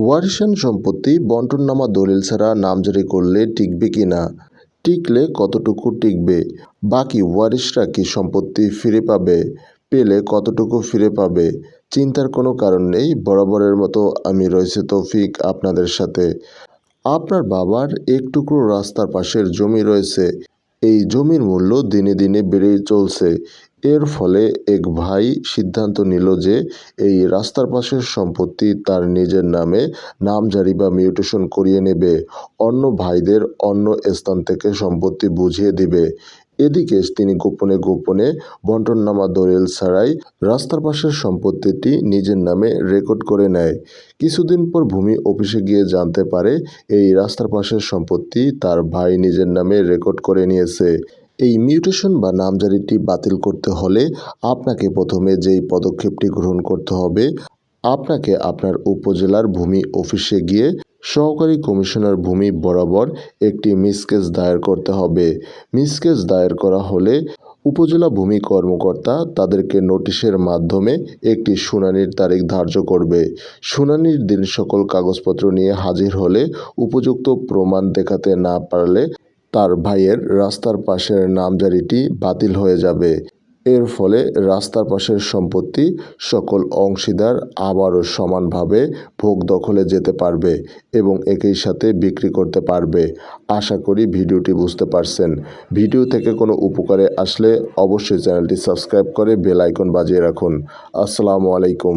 ওয়ারিশান সম্পত্তি বন্টননামা দলিল ছাড়া নামজারি করলে টিকবে কি না? টিকলে কতটুকু টিকবে? বাকি ওয়ারিশরা কি সম্পত্তি ফিরে পাবে? পেলে কতটুকু ফিরে পাবে? চিন্তার কোনো কারণ নেই, বরাবরের মতো আমি রয়েছে তৌফিক আপনাদের সাথে। আপনার বাবার এক টুকরো রাস্তার পাশের জমি রয়েছে। এই জমির মূল্য দিনে দিনে বেড়েই চলছে। এর ফলে এক ভাই সিদ্ধান্ত নিল যে এই রাস্তার পাশের সম্পত্তি তার নিজের নামে নামজারি বা মিউটেশন করিয়ে নেবে। অন্য ভাইদের অন্য স্থান থেকে সম্পত্তি বুঝিয়ে দিবে। এদিকে তিনি গোপনে গোপনে বন্টননামা দলিল ছাড়াই রাস্তার পাশের সম্পত্তিটি নিজের নামে রেকর্ড করে নেয়। কিছুদিন পর ভূমি অফিসে গিয়ে জানতে পারে এই রাস্তার পাশের সম্পত্তি তার ভাই নিজের নামে রেকর্ড করে নিয়েছে। এই মিউটেশন বা নামজারিটি বাতিল করতে হলে আপনাকে প্রথমে যেই পদক্ষেপটি গ্রহণ করতে হবে, আপনাকে আপনার উপজেলার ভূমি অফিসে গিয়ে সহকারী কমিশনার ভূমি বরাবর একটি মিসকেস দায়ের করতে হবে। মিসকেস দায়ের করা হলে উপজেলা ভূমি কর্মকর্তা তাদেরকে নোটিশের মাধ্যমে একটি শুনানির তারিখ ধার্য করবে। শুনানির দিন সকল কাগজপত্র নিয়ে হাজির হলে উপযুক্ত প্রমাণ দেখাতে না পারলে তার ভাইয়ের রাস্তার পাশের নামজারিটি বাতিল হয়ে যাবে। এর ফলে রাস্তার পাশের সম্পত্তি সকল অংশীদার আবারও সমানভাবে ভোগ দখলে যেতে পারবে এবং একই সাথে বিক্রি করতে পারবে। আশা করি ভিডিওটি বুঝতে পারছেন। ভিডিও থেকে কোনো উপকারে আসলে অবশ্যই চ্যানেলটি সাবস্ক্রাইব করে বেল আইকন বাজিয়ে রাখুন। আসসালামু আলাইকুম।